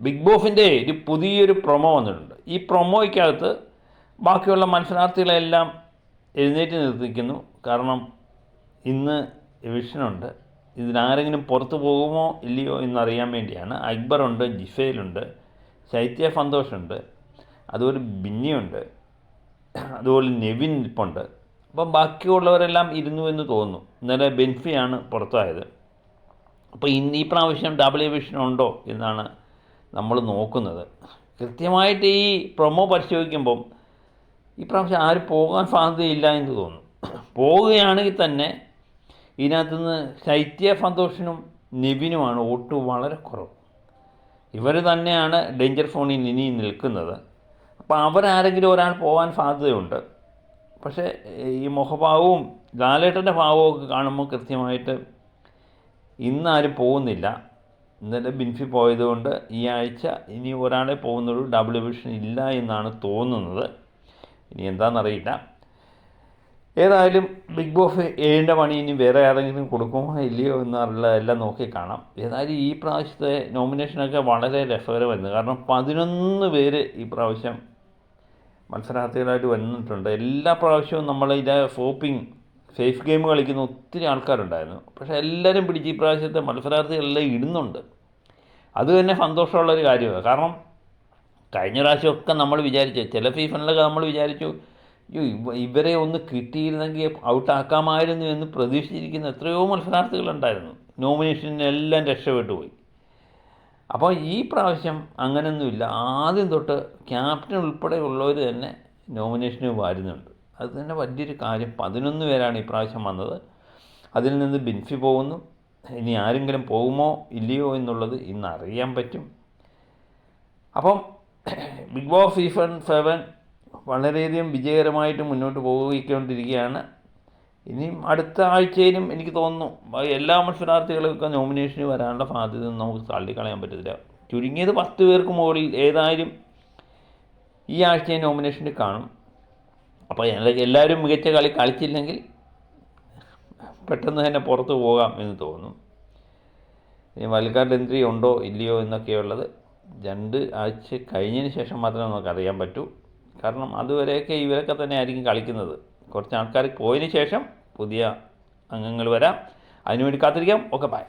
Big ബോസിന്റെ ഒരു പുതിയൊരു പ്രൊമോ വന്നിട്ടുണ്ട്. ഈ പ്രൊമോയ്ക്കകത്ത് ബാക്കിയുള്ള മത്സരാർത്ഥികളെല്ലാം എഴുന്നേറ്റ് നിർത്തിക്കുന്നു കാരണം ഇന്ന് വിഷനുണ്ട് ഇതിനാരെങ്കിലും പുറത്തു പോകുമോ ഇല്ലയോ എന്നറിയാൻ വേണ്ടിയാണ്. അക്ബറുണ്ട് ജിഫയിലുണ്ട് ശൈത്യ സന്തോഷുണ്ട് അതുപോലെ ബിന്നിയുണ്ട് അതുപോലെ നെവിൻ ഇപ്പുണ്ട്. അപ്പം ബാക്കിയുള്ളവരെല്ലാം ഇരുന്നു എന്ന് തോന്നുന്നു. ഇന്നലെ ബെൻഫിയാണ് പുറത്തായത്. അപ്പോൾ ഇന്ന് ഈ പ്രാവശ്യം ഡബിൾ വിഷൻ ഉണ്ടോ എന്നാണ് നമ്മൾ നോക്കുന്നത്. കൃത്യമായിട്ട് ഈ പ്രൊമോ പരിശോധിക്കുമ്പം ഈ പ്രാവശ്യം ആരും പോകാൻ സാധ്യതയില്ല എന്ന് തോന്നുന്നു. പോവുകയാണെങ്കിൽ തന്നെ ഇതിനകത്തുനിന്ന് ശൈത്യ സന്തോഷിനും നിബിനുമാണ് വോട്ട് വളരെ കുറവ്. ഇവർ തന്നെയാണ് ഡേഞ്ചർ ഫോണിൽ ഇനി നിൽക്കുന്നത്. അപ്പോൾ അവരാരെങ്കിലും ഒരാൾ പോകാൻ സാധ്യതയുണ്ട്. പക്ഷേ ഈ മുഖഭാവവും ലാലേട്ടന്റെ ഭാവവും ഒക്കെ കാണുമ്പോൾ കൃത്യമായിട്ട് ഇന്നാരും പോകുന്നില്ല. ഇന്നലെ ബിൻഫി പോയതുകൊണ്ട് ഈ ആഴ്ച ഇനി ഒരാളെ പോകുന്നൊരു ഡബിൾ വിഷൻ ഇല്ല എന്നാണ് തോന്നുന്നത്. ഇനി എന്താണെന്നറിയില്ല ഏതായാലും ബിഗ് ബോസ് ഏഴിന്റെ പണി ഇനി വേറെ ആരെങ്കിലും കൊടുക്കുമോ ഇല്ലയോ എന്നുള്ള എല്ലാം നോക്കി കാണാം. ഏതായാലും ഈ പ്രാവശ്യത്തെ നോമിനേഷനൊക്കെ വളരെ രസകരമായിരുന്നു. കാരണം പതിനൊന്ന് പേര് ഈ പ്രാവശ്യം മത്സരാർത്ഥികളായിട്ട് വന്നിട്ടുണ്ട്. എല്ലാ പ്രാവശ്യവും ഇത് ഫോപ്പിംഗ് സേഫ് ഗെയിം കളിക്കുന്ന ഒത്തിരി ആൾക്കാരുണ്ടായിരുന്നു. പക്ഷേ എല്ലാവരും പിടിച്ച് ഈ പ്രാവശ്യത്തെ മത്സരാർത്ഥികളെല്ലാം ഇടുന്നുണ്ട്. അത് തന്നെ സന്തോഷമുള്ളൊരു കാര്യമാണ്. കാരണം കഴിഞ്ഞ പ്രാവശ്യമൊക്കെ നമ്മൾ വിചാരിച്ചു ചില സീസണിലൊക്കെ നമ്മൾ വിചാരിച്ചു അയ്യോ ഇവരെ ഒന്ന് കിട്ടിയിരുന്നെങ്കിൽ ഔട്ടാക്കാമായിരുന്നു എന്ന് പ്രതീക്ഷിച്ചിരിക്കുന്ന എത്രയോ മത്സരാർത്ഥികളുണ്ടായിരുന്നു. നോമിനേഷനെല്ലാം രക്ഷപ്പെട്ടു പോയി. അപ്പോൾ ഈ പ്രാവശ്യം അങ്ങനെയൊന്നുമില്ല. ആദ്യം തൊട്ട് ക്യാപ്റ്റൻ ഉൾപ്പെടെയുള്ളവർ തന്നെ നോമിനേഷന് വരുന്നുണ്ട്. അത് തന്നെ വലിയൊരു കാര്യം. പതിനൊന്ന് പേരാണ് ഇപ്രാവശ്യം പ്രാവശ്യം വന്നത്. അതിൽ നിന്ന് ബിൻഫി പോകുന്നു. ഇനി ആരെങ്കിലും പോകുമോ ഇല്ലയോ എന്നുള്ളത് ഇന്ന് അറിയാൻ പറ്റും. അപ്പം ബിഗ് ബോസ് സീസൺ സെവൻ വളരെയധികം വിജയകരമായിട്ട് മുന്നോട്ട് പോയിക്കൊണ്ടിരിക്കുകയാണ്. ഇനിയും അടുത്ത ആഴ്ചയിലും എനിക്ക് തോന്നുന്നു എല്ലാ മത്സരാർത്ഥികൾക്കും നോമിനേഷന് വരാനുള്ള സാധ്യത നമുക്ക് തള്ളിക്കളയാൻ പറ്റത്തില്ല. ചുരുങ്ങിയത് പത്ത് പേർക്ക് മുകളിൽ ഏതായാലും ഈ ആഴ്ചയെ നോമിനേഷന് കാണും. അപ്പോൾ എല്ലാവരും മികച്ച കളി കളിച്ചില്ലെങ്കിൽ പെട്ടെന്ന് തന്നെ പുറത്തു പോകാം എന്ന് തോന്നും. ഇനി വൽക്കാർഡ് എൻട്രി ഉണ്ടോ ഇല്ലയോ എന്നൊക്കെയുള്ളത് രണ്ട് ആഴ്ച കഴിഞ്ഞതിന് ശേഷം മാത്രമേ നമുക്ക് അറിയാൻ പറ്റൂ. കാരണം അതുവരെയൊക്കെ ഇവരൊക്കെ തന്നെ ആയിരിക്കും കളിക്കുന്നത്. കുറച്ച് ആൾക്കാർ പോയതിന് ശേഷം പുതിയ അംഗങ്ങൾ വരാം. അതിനുവേണ്ടി കാത്തിരിക്കാം. Okay bye.